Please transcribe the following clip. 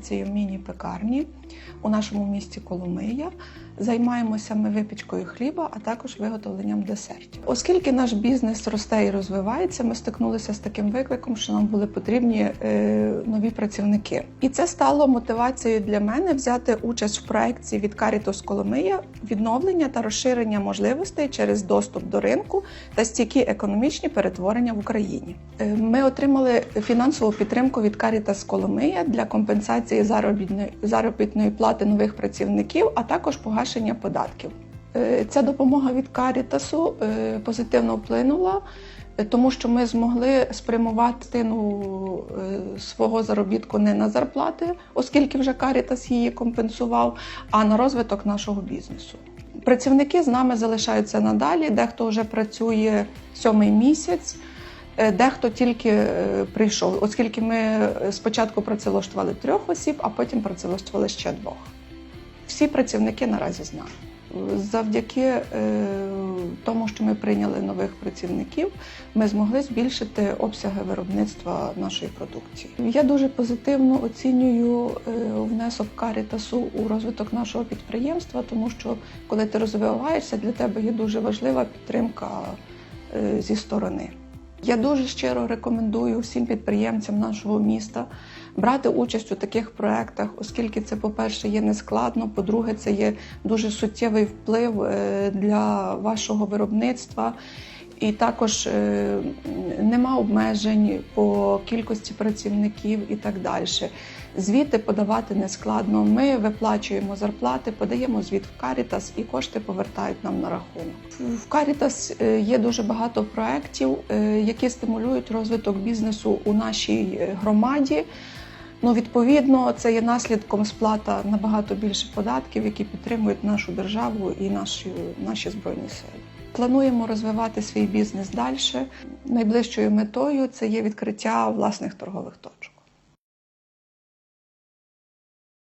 організацією міні-пекарні у нашому місті Коломия. Займаємося ми випічкою хліба, а також виготовленням десертів. Оскільки наш бізнес росте і розвивається, ми стикнулися з таким викликом, що нам були потрібні е, нові працівники. І це стало мотивацією для мене взяти участь в проекті від Caritas Коломия відновлення та розширення можливостей через доступ до ринку та стійкі економічні перетворення в Україні. Е, Ми отримали фінансову підтримку від Caritas Коломия для компенсації заробітної заробітної плати нових працівників, а також погашення податків. Е, Ця допомога від Карітасу е, позитивно вплинула, е, тому що ми змогли спрямувати е, свого заробітку не на зарплати, оскільки вже Карітас її компенсував, а на розвиток нашого бізнесу. Працівники з нами залишаються надалі. Дехто вже працює сьомий місяць, дехто тільки е, прийшов, оскільки ми е, спочатку працевлаштували трьох осіб, а потім працевлаштували ще двох. Всі працівники наразі з нами. Завдяки е, тому, що ми прийняли нових працівників, ми змогли збільшити обсяги виробництва нашої продукції. Я дуже позитивно оцінюю е, внесок Карітасу у розвиток нашого підприємства, тому що коли ти розвиваєшся, для тебе є дуже важлива підтримка е, зі сторони. Я дуже щиро рекомендую всім підприємцям нашого міста брати участь у таких проектах, оскільки це, по-перше, є нескладно, по-друге, це є дуже суттєвий вплив е, для вашого виробництва. І також е, нема обмежень по кількості працівників і так далі. Звіти подавати не складно. Ми виплачуємо зарплати, подаємо звіт в Карітас і кошти повертають нам на рахунок. В Карітас е, є дуже багато проєктів, е, які стимулюють розвиток бізнесу у нашій громаді. Ну, відповідно, це є наслідком сплата набагато більше податків, які підтримують нашу державу і наші, наші збройні сили. Плануємо розвивати свій бізнес далі. Найближчою метою це є відкриття власних торгових точок.